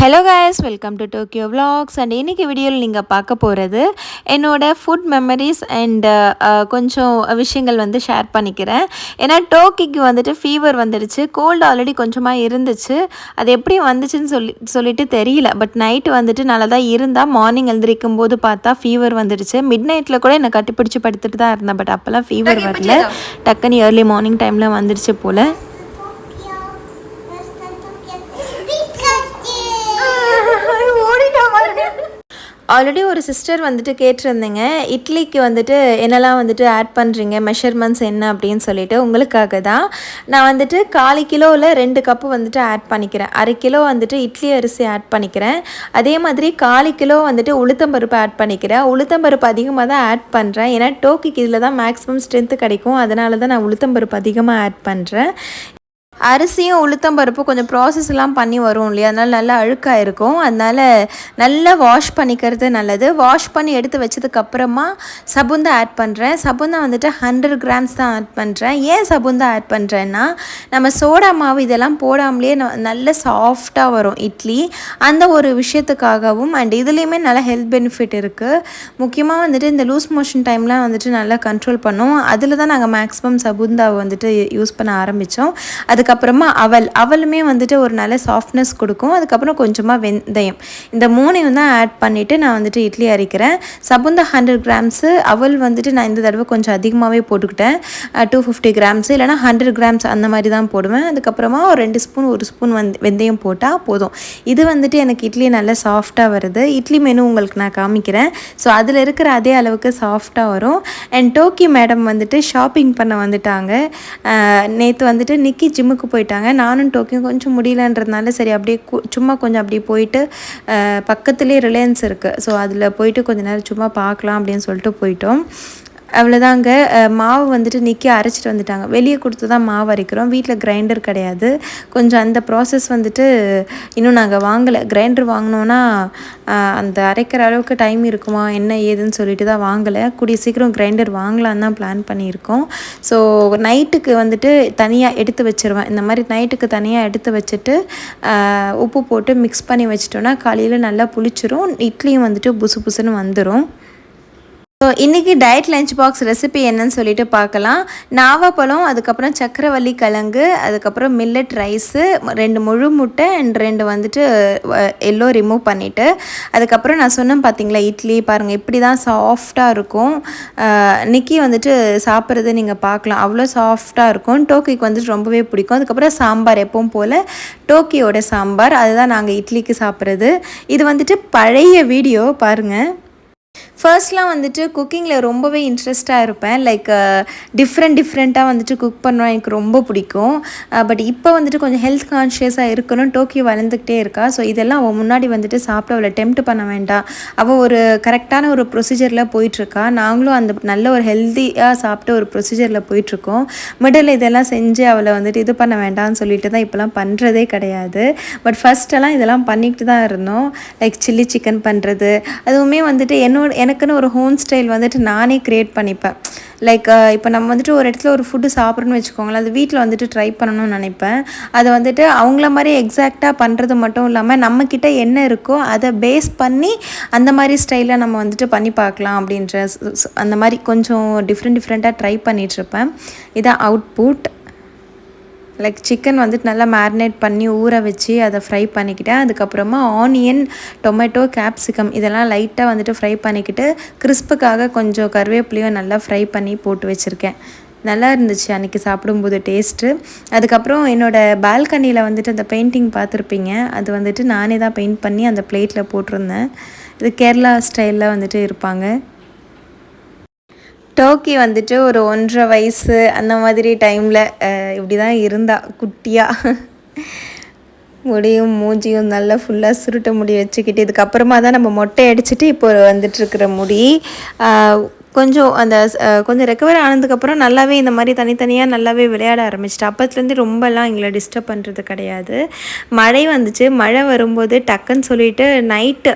Hello guys welcome to Tokyo vlogs. And இன்னைக்கு வீடியோவில் நீங்கள் பார்க்க போகிறது என்னோட ஃபுட் மெமரிஸ் அண்ட் கொஞ்சம் விஷயங்கள் வந்து ஷேர் பண்ணிக்கிறேன். ஏன்னா டோக்கிக்கு வந்துட்டு ஃபீவர் வந்துடுச்சு கோல்டு ஆல்ரெடி கொஞ்சமாக இருந்துச்சு. அது எப்படி வந்துச்சுன்னு சொல்லி சொல்லிட்டு தெரியல. பட் நைட்டு வந்துட்டு நல்லா தான் இருந்தால் மார்னிங் எழுந்திரிக்கும் போது பார்த்தா ஃபீவர் வந்துடுச்சு. மிட் நைட்டில் கூட என்னை கட்டிப்பிடிச்சு படுத்துட்டு தான் இருந்தேன். பட் அப்போல்லாம் ஃபீவர் வரல. டக்குன்னு ஏர்லி மார்னிங் டைமில் வந்துடுச்சு போல். ஆல்ரெடி ஒரு சிஸ்டர் வந்துட்டு கேட்டிருந்தீங்க. இட்லிக்கு வந்துட்டு என்னெல்லாம் வந்துட்டு ஆட் பண்ணுறீங்க மெஷர்மெண்ட்ஸ் என்ன அப்படின்னு சொல்லிட்டு உங்களுக்காக தான் நான் வந்துட்டு காலி கிலோவில் ரெண்டு கப்பு வந்துட்டு ஆட் பண்ணிக்கிறேன். அரை கிலோ வந்துட்டு இட்லி அரிசி ஆட் பண்ணிக்கிறேன். அதே மாதிரி காலி கிலோ வந்துட்டு உளுத்தம்பருப்பு ஆட் பண்ணிக்கிறேன். உளுத்தம்பருப்பு அதிகமாக தான் ஆட் பண்ணுறேன் ஏன்னா டோக்கிக்கு இதில் தான் மேக்ஸிமம் ஸ்ட்ரென்த்து கிடைக்கும். அதனால தான் நான் உளுத்தம்பருப்பு அதிகமாக ஆட் பண்ணுறேன் அரிசியும் உளுத்தம் பருப்பு கொஞ்சம் ப்ராசஸ்லாம் பண்ணி வரும் இல்லையா? அதனால் நல்லா அழுக்காக இருக்கும். அதனால் நல்லா வாஷ் பண்ணிக்கிறது நல்லது. வாஷ் பண்ணி எடுத்து வச்சதுக்கப்புறமா சபுந்தா ஆட் பண்ணுறேன் சபுந்தா வந்துட்டு ஹண்ட்ரட் கிராம்ஸ் தான் ஆட் பண்ணுறேன் ஏன் சபுந்தா ஆட் பண்ணுறேன்னா நம்ம சோடா மாவு இதெல்லாம் போடாமலே நல்ல சாஃப்டாக வரும் இட்லி. அந்த ஒரு விஷயத்துக்காகவும் அண்ட் இதுலேயுமே நல்ல ஹெல்த் பெனிஃபிட் இருக்குது முக்கியமாக வந்துட்டு இந்த லூஸ் மோஷன் டைம்லாம் வந்துட்டு நல்லா கண்ட்ரோல் பண்ணோம். அதில் தான் நாங்கள் மேக்ஸிமம் சபுந்தாவை வந்துட்டு யூஸ் பண்ண ஆரம்பித்தோம் அதுக்கு அதுக்கப்புறமா அவல் அவலுமே வந்துட்டு ஒரு நல்ல சாஃப்ட்னஸ் கொடுக்கும். அதுக்கப்புறம் கொஞ்சமாக வெந்தயம். இந்த மூணையும் தான் ஆட் பண்ணிவிட்டு நான் வந்துட்டு இட்லி அரைக்கிறேன். சபுந்தா ஹண்ட்ரட் கிராம்ஸு அவல் வந்துட்டு நான் இந்த தடவை கொஞ்சம் அதிகமாகவே போட்டுக்கிட்டேன். டூ ஃபிஃப்டி கிராம்ஸு இல்லைனா ஹண்ட்ரட் கிராம்ஸ் அந்த மாதிரி தான் போடுவேன். அதுக்கப்புறமா ஒரு ரெண்டு ஸ்பூன் ஒரு ஸ்பூன் வந்து வெந்தயம் போட்டால் போதும். இது வந்துட்டு எனக்கு இட்லி நல்லா சாஃப்டாக வருது. இட்லி மெனு உங்களுக்கு நான் காமிக்கிறேன். ஸோ அதில் இருக்கிற அதே அளவுக்கு சாஃப்டாக வரும். அண்ட் டோக்கி மேடம் வந்துட்டு ஷாப்பிங் பண்ண வந்துட்டாங்க. நேற்று வந்துட்டு நிக்கி ஜிம்முக்கு ஜிம்முக்கு போயிட்டாங்க. நானும் டோக்கியும் கொஞ்சம் முடியலன்றதுனால சரி அப்படியே சும்மா கொஞ்சம் அப்படியே போயிட்டு பக்கத்துலேயே ரிலையன்ஸ் இருக்குது ஸோ அதில் போயிட்டு கொஞ்சம் நேரம் சும்மா பார்க்கலாம் அப்படின்னு சொல்லிட்டு போயிட்டோம். அவ்வளோதாங்க மாவு வந்துட்டு நிற்கி அரைச்சிட்டு வந்துட்டாங்க. வெளியே கொடுத்து தான் மாவு அரைக்கிறோம். வீட்டில் கிரைண்டர் கிடையாது. கொஞ்சம் அந்த ப்ராசஸ் வந்துட்டு இன்னும் நாங்கள் வாங்கலை. கிரைண்டர் வாங்கினோன்னா அந்த அரைக்கிற அளவுக்கு டைம் இருக்குமா என்ன ஏதுன்னு சொல்லிட்டு தான் வாங்கலை. கூடிய சீக்கிரம் கிரைண்டர் வாங்கலான்னு தான் பிளான் பண்ணியிருக்கோம். ஸோ நைட்டுக்கு வந்துட்டு தனியாக எடுத்து வச்சுருவேன். இந்த மாதிரி நைட்டுக்கு தனியாக எடுத்து வச்சுட்டு உப்பு போட்டு மிக்ஸ் பண்ணி வச்சிட்டோன்னா காலையில் நல்லா புளிச்சிரும். இட்லியும் வந்துட்டு புசு புசுன்னு வந்துடும் ஸோ இன்றைக்கி டயட் லஞ்ச் பாக்ஸ் ரெசிபி என்னன்னு சொல்லிட்டு பார்க்கலாம். நாவப்பழம் அதுக்கப்புறம் சக்கரவள்ளி கிழங்கு அதுக்கப்புறம் மில்லட் ரைஸு ரெண்டு முழு முட்டை அண்ட் ரெண்டு வந்துட்டு எல்லோ ரிமூவ் பண்ணிவிட்டு அதுக்கப்புறம் நான் சொன்னேன் பார்த்தீங்களா இட்லி பாருங்கள் இப்படி தான் சாஃப்டாக இருக்கும் நிக்கி வந்துட்டு சாப்பிட்றது நீங்கள் பார்க்கலாம். அவ்வளோ சாஃப்டாக இருக்கும். டோக்கிக்கு வந்துட்டு ரொம்பவே பிடிக்கும். அதுக்கப்புறம் சாம்பார் எப்பவும் போல் டோக்கியோட சாம்பார். அதுதான் நாங்கள் இட்லிக்கு சாப்பிட்றது. இது வந்துட்டு பழைய வீடியோ பாருங்கள் ஃபர்ஸ்ட்லாம் வந்துட்டு குக்கிங்கில் ரொம்பவே இன்ட்ரெஸ்ட்டாக இருப்பேன். லைக் டிஃப்ரெண்ட் டிஃப்ரெண்ட்டாக வந்துட்டு குக் பண்ணுவேன். எனக்கு ரொம்ப பிடிக்கும். பட் இப்போ வந்துட்டு கொஞ்சம் ஹெல்த் கான்ஷியஸாக இருக்கணும் டோக்கியோ வளர்ந்துக்கிட்டே இருக்கா. ஸோ இதெல்லாம் அவள் முன்னாடி வந்துட்டு சாப்பிட அவளை டெம்ட் பண்ண வேண்டாம். அவள் ஒரு கரெக்டான ஒரு ப்ரொசீஜரில் போயிட்டுருக்கா. நாங்களும் அந்த நல்ல ஒரு ஹெல்த்தியாக சாப்பிட்டு ஒரு ப்ரொசீஜரில் போயிட்டுருக்கோம். மிடில் இதெல்லாம் செஞ்சு அவளை வந்துட்டு இது பண்ண வேண்டாம்னு சொல்லிட்டு தான் இப்போலாம் பண்ணுறதே கிடையாது. பட் ஃபஸ்ட்டெல்லாம் இதெல்லாம் பண்ணிக்கிட்டு தான் இருந்தோம். லைக் சில்லி சிக்கன் பண்ணுறது அதுவுமே வந்துட்டு என்னோட எனக்குன்னு ஒரு ஹோம் ஸ்டைல் வந்துட்டு நானே க்ரியேட் பண்ணிப்பேன். லைக் இப்போ நம்ம வந்துட்டு ஒரு இடத்துல ஒரு ஃபுட்டு சாப்பிட்றோன்னு வச்சுக்கோங்களேன் அது வீட்டில் வந்துட்டு ட்ரை பண்ணணும்னு நினைப்பேன். அதை வந்துட்டு அவங்கள மாதிரி எக்ஸாக்டாக பண்ணுறது மட்டும் இல்லாமல் நம்மக்கிட்ட என்ன இருக்கோ அதை பேஸ் பண்ணி அந்த மாதிரி ஸ்டைலில் நம்ம வந்துட்டு பண்ணி பார்க்கலாம் அப்படின்ற அந்த மாதிரி கொஞ்சம் டிஃப்ரெண்ட் டிஃப்ரெண்ட்டாக ட்ரை பண்ணிகிட்ருப்பேன் இதான் அவுட்புட் லைக் சிக்கன் வந்துட்டு நல்லா மேரினேட் பண்ணி ஊற வச்சு அதை ஃப்ரை பண்ணிக்கிட்டேன். அதுக்கப்புறமா ஆனியன் டொமேட்டோ கேப்சிகம் இதெல்லாம் லைட்டாக வந்துட்டு ஃப்ரை பண்ணிக்கிட்டு கிறிஸ்புக்காக கொஞ்சம் கருவேப்பிலையும் நல்லா ஃப்ரை பண்ணி போட்டு வச்சுருக்கேன். நல்லா இருந்துச்சு அன்றைக்கி சாப்பிடும்போது டேஸ்ட்டு அதுக்கப்புறம் என்னோடய பால்கனியில் வந்துட்டு அந்த பெயிண்டிங் பார்த்துருப்பீங்க. அது வந்துட்டு நானே தான் பெயிண்ட் பண்ணி அந்த பிளேட்டில் போட்டிருந்தேன். இது கேரளா ஸ்டைலில் வந்துட்டு இருப்பாங்க. டோக்கி வந்துட்டு ஒரு ஒன்றரை வயசு அந்த மாதிரி டைமில் இப்படி தான் இருந்தா குட்டியாக முடியும் மூஞ்சியும் நல்லா ஃபுல்லாக சுருட்ட முடி வச்சுக்கிட்டு இதுக்கப்புறமா தான் நம்ம மொட்டை அடிச்சுட்டு இப்போ வந்துட்டுருக்கிற முடி. கொஞ்சம் அந்த கொஞ்சம் ரெக்கவர் ஆனதுக்கப்புறம் நல்லாவே இந்த மாதிரி தனித்தனியாக நல்லாவே விளையாட ஆரம்பிச்சிட்டு. அப்பத்துலேருந்து ரொம்பலாம் எங்களை டிஸ்டர்ப் பண்ணுறது கிடையாது. மழை வந்துச்சு. மழை வரும்போது டக்குன்னு சொல்லிட்டு நைட்டு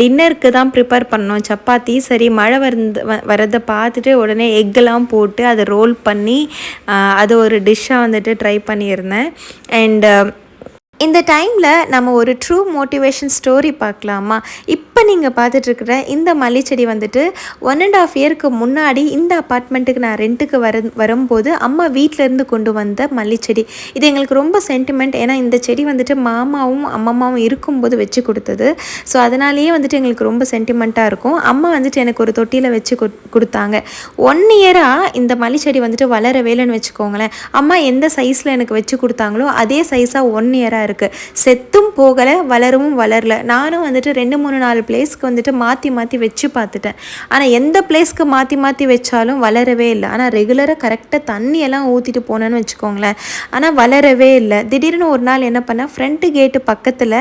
டின்னருக்கு தான் ப்ரிப்பேர் பண்ணோம். சப்பாத்தி சரி மழை வந்து வரதை பார்த்துட்டு உடனே எக்கெல்லாம் போட்டு அதை ரோல் பண்ணி அது ஒரு டிஷ்ஷாக வந்துட்டு ட்ரை பண்ணியிருந்தேன். அண்டு இந்த டைமில் நம்ம ஒரு ட்ரூ மோட்டிவேஷன் ஸ்டோரி பார்க்கலாமா? இப்போ நீங்கள் பார்த்துட்ருக்குற இந்த மல்லிச்செடி வந்துட்டு ஒன் அண்ட் ஆஃப் இயருக்கு முன்னாடி இந்த அப்பார்ட்மெண்ட்டுக்கு நான் ரெண்ட்டுக்கு வர வரும்போது அம்மா வீட்டிலேருந்து கொண்டு வந்த மல்லிச்செடி இது எங்களுக்கு ரொம்ப சென்டிமெண்ட் ஏன்னா இந்த செடி வந்துட்டு மாமாவும் அம்மம்மாவும் இருக்கும்போது வச்சு கொடுத்தது. ஸோ அதனாலேயே வந்துட்டு எங்களுக்கு ரொம்ப சென்டிமெண்ட்டாக இருக்கும். அம்மா வந்துட்டு எனக்கு ஒரு தொட்டியில் வச்சு கொடுத்தாங்க. ஒன் இயராக இந்த மல்லிச்செடி வந்துட்டு வளர வேலைன்னு வச்சுக்கோங்களேன். அம்மா எந்த சைஸில் எனக்கு வச்சு கொடுத்தாங்களோ அதே சைஸாக ஒன் இயராக இருக்குது செத்தும் போகலை வளரவும் வளரல. நானும் வந்துட்டு ரெண்டு மூணு நாலு பிளேஸ்க்கு வந்துட்டு மாற்றி மாற்றி வச்சு பார்த்துட்டேன். ஆனால் எந்த பிளேஸ்க்கு மாற்றி மாற்றி வச்சாலும் வளரவே இல்லை. ஆனால் ரெகுலராக கரெக்டாக தண்ணியெல்லாம் ஊற்றிட்டு போனேன்னு வச்சுக்கோங்களேன். ஆனால் வளரவே இல்லை. திடீர்னு ஒரு நாள் என்ன பண்ணேன்? ஃப்ரண்ட்டு கேட்டு பக்கத்தில்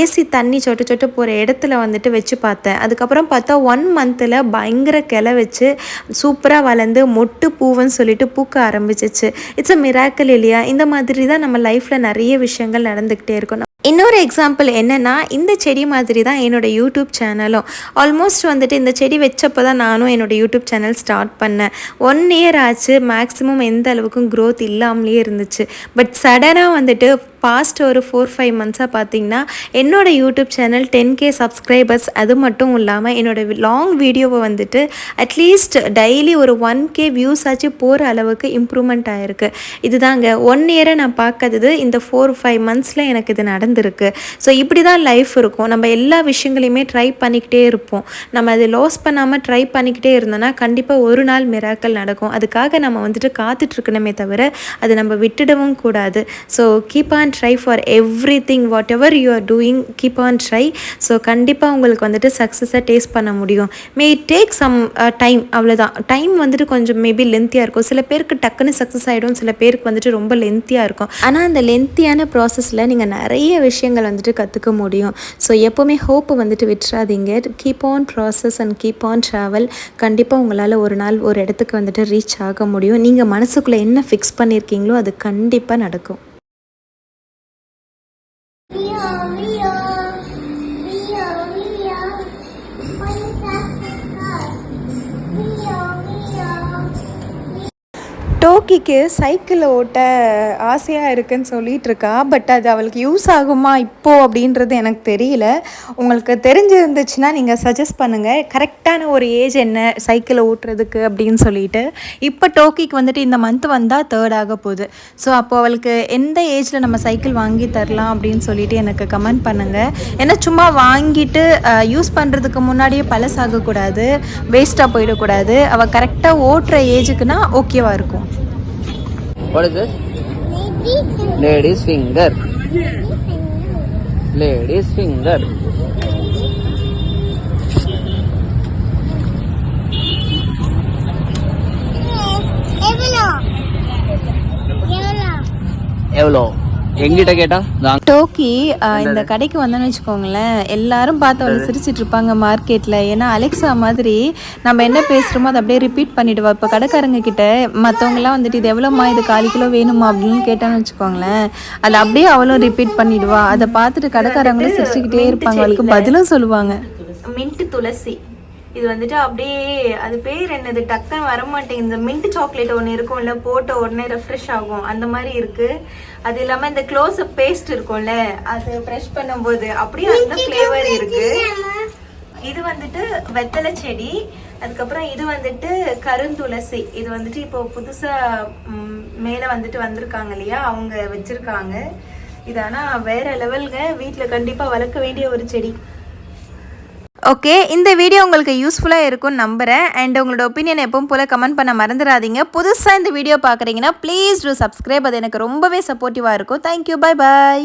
ஏசி தண்ணி சொட்டு சொட்டு போகிற இடத்துல வந்துட்டு வச்சு பார்த்தேன். அதுக்கப்புறம் பார்த்தா ஒன் மந்தில் பயங்கர கிளை வச்சு சூப்பராக வளர்ந்து மொட்டு பூவுன்னு சொல்லிட்டு பூக்க ஆரம்பிச்சிச்சு. இட்ஸ் அ மிராக்கல் இல்லையா? இந்த மாதிரி தான் நம்ம லைஃப்பில் நிறைய விஷயம் விஷயங்கள் நடந்துக்கிட்டே இருக்கும் இன்னொரு எக்ஸாம்பிள் என்னென்னா இந்த செடி மாதிரி தான் என்னோடய யூடியூப் சேனலும் ஆல்மோஸ்ட் வந்துட்டு இந்த செடி வச்சப்போ தான் நானும் என்னோடய யூடியூப் சேனல் ஸ்டார்ட் பண்ணேன். ஒன் இயர் ஆச்சு மேக்ஸிமம் எந்த அளவுக்கும் க்ரோத் இல்லாமலே இருந்துச்சு. பட் சடனாக வந்துட்டு பாஸ்ட் ஒரு ஃபோர் ஃபைவ் மந்த்ஸாக பார்த்தீங்கன்னா என்னோடய YouTube channel ten K subscribers அது மட்டும் இல்லாமல் என்னோடய லாங் வீடியோவை வந்துட்டு அட்லீஸ்ட் டெய்லி ஒரு ஒன் கே வியூஸ் ஆச்சு போகிற அளவுக்கு இம்ப்ரூவ்மெண்ட் ஆகிருக்கு இதுதாங்க ஒன் இயரை நான் பார்க்காதது இந்த ஃபோர் ஃபைவ் மந்த்ஸில் எனக்கு இது நடந்திருக்கு. ஸோ இப்படி தான் லைஃப் இருக்கும். நம்ம எல்லா விஷயங்களையுமே ட்ரை பண்ணிக்கிட்டே இருப்போம். நம்ம அதை லாஸ் பண்ணாமல் ட்ரை பண்ணிக்கிட்டே இருந்தோன்னா கண்டிப்பாக ஒரு நாள் மிராக்கள் நடக்கும். அதுக்காக நம்ம வந்துட்டு காத்துட்ருக்கணுமே தவிர அதை நம்ம விட்டுடவும் கூடாது. So keep on try for everything whatever you are doing keep on try so கண்டிப்பாக உங்களுக்கு வந்துட்டு சக்ஸஸை டேஸ்ட் பண்ண முடியும். மே டேக் சம் டைம் அவ்வளோதான் டைம் வந்துட்டு கொஞ்சம் மேபி லென்த்தியாக இருக்கும். சில பேருக்கு டக்குன்னு சக்ஸஸ் ஆகிடும் சில பேருக்கு வந்துட்டு ரொம்ப லென்த்தியாக இருக்கும். ஆனால் அந்த லென்த்தியான ப்ராசஸில் நீங்கள் நிறைய விஷயங்கள் வந்துட்டு கற்றுக்க முடியும். ஸோ எப்போவுமே ஹோப்பை வந்துட்டு விட்டுறாதீங்க. Keep on process and keep on travel கண்டிப்பாக உங்களால் ஒரு நாள் ஒரு இடத்துக்கு வந்துட்டு ரீச் ஆக முடியும். நீங்கள் மனசுக்குள்ளே என்ன ஃபிக்ஸ் பண்ணியிருக்கீங்களோ அது கண்டிப்பாக நடக்கும். Leo, Leo, Leo, Leo. What is that? டோக்கிக்கு சைக்கிள் ஓட்ட ஆசையாக இருக்குன்னு சொல்லிட்டு இருக்கா. பட் அது அவளுக்கு யூஸ் ஆகுமா இப்போது அப்படின்றது எனக்கு தெரியல. உங்களுக்கு தெரிஞ்சிருந்துச்சுன்னா நீங்கள் சஜஸ்ட் பண்ணுங்கள் கரெக்டான ஒரு ஏஜ் என்ன சைக்கிளை ஓட்டுறதுக்கு அப்படின்னு சொல்லிட்டு. இப்போ டோக்கிக்கு வந்துட்டு இந்த மந்த் வந்தால் தேர்ட் ஆக போகுது. ஸோ அப்போ அவளுக்கு எந்த ஏஜில் நம்ம சைக்கிள் வாங்கி தரலாம் அப்படின்னு சொல்லிட்டு எனக்கு கமெண்ட் பண்ணுங்கள் ஏன்னா சும்மா வாங்கிட்டு யூஸ் பண்ணுறதுக்கு முன்னாடியே பழசாகக்கூடாது வேஸ்ட்டாக போயிடக்கூடாது அவள் கரெக்டாக ஓட்டுற ஏஜுக்குன்னா ஓகேவாக இருக்கும். What is this? Lady's finger. Lady's finger. Evlo. Evlo. எங்கிட்ட கேட்டா டோக்கி இந்த கடைக்கு வந்தோன்னு வச்சுக்கோங்களேன் எல்லாரும் பார்த்து அவளை சிரிச்சிட்டு இருப்பாங்க மார்க்கெட்டில் ஏன்னா அலெக்சா மாதிரி நம்ம என்ன பேசுகிறோமோ அதை அப்படியே ரிப்பீட் பண்ணிடுவா. இப்போ கடைக்காரங்க கிட்ட மற்றவங்களாம் வந்துட்டு இது எவ்வளோம்மா? இது கால் கிலோ வேணுமா? அப்படின்னு கேட்டான்னு வச்சுக்கோங்களேன் அதை அப்படியே அவளும் ரிப்பீட் பண்ணிடுவா. அதை பார்த்துட்டு கடைக்காரங்களும் சிரிச்சுக்கிட்டே இருப்பாங்க. அவளுக்கு பதிலும் சொல்லுவாங்க. மின்ட் துளசி. இது வந்துட்டு அப்படியே அது பேர் என்னது? டக்குன்னு வர மாட்டேங்குது இந்த மின்ட் சாக்லேட் ஒன்று இருக்கும்ல போட்ட உடனே ரெஃப்ரெஷ் ஆகும். அந்த மாதிரி இருக்கு. அது இல்லாம இந்த க்ளோஸ் பேஸ்ட் இருக்கும்ல அது ப்ரெஷ் பண்ணும்போது அப்படியே அந்த ஃப்ளேவர் இருக்கு. இது வந்துட்டு வெத்தலை செடி. அதுக்கப்புறம் இது வந்துட்டு கருந்துளசி. இது வந்துட்டு இப்போ புதுசா ம், மேல வந்துட்டு வந்திருக்காங்க இல்லையா? அவங்க வச்சிருக்காங்க. இது ஆனா வேற லெவல்ங்க வீட்ல கண்டிப்பா வளர்க்க வேண்டிய ஒரு செடி. ஓகே இந்த வீடியோ உங்களுக்கு யூஸ்ஃபுல்லாக இருக்கும்னு நம்புகிறேன் அண்ட் உங்களோட ஒப்பீனியன் எப்பவும் போல் கமெண்ட் பண்ண மறந்துடாதீங்க. புதுசாக இந்த வீடியோ பார்க்குறீங்கன்னா ப்ளீஸ் டூ சப்ஸ்கிரைப் அது எனக்கு ரொம்பவே சப்போர்ட்டிவாக இருக்கும். Thank you bye bye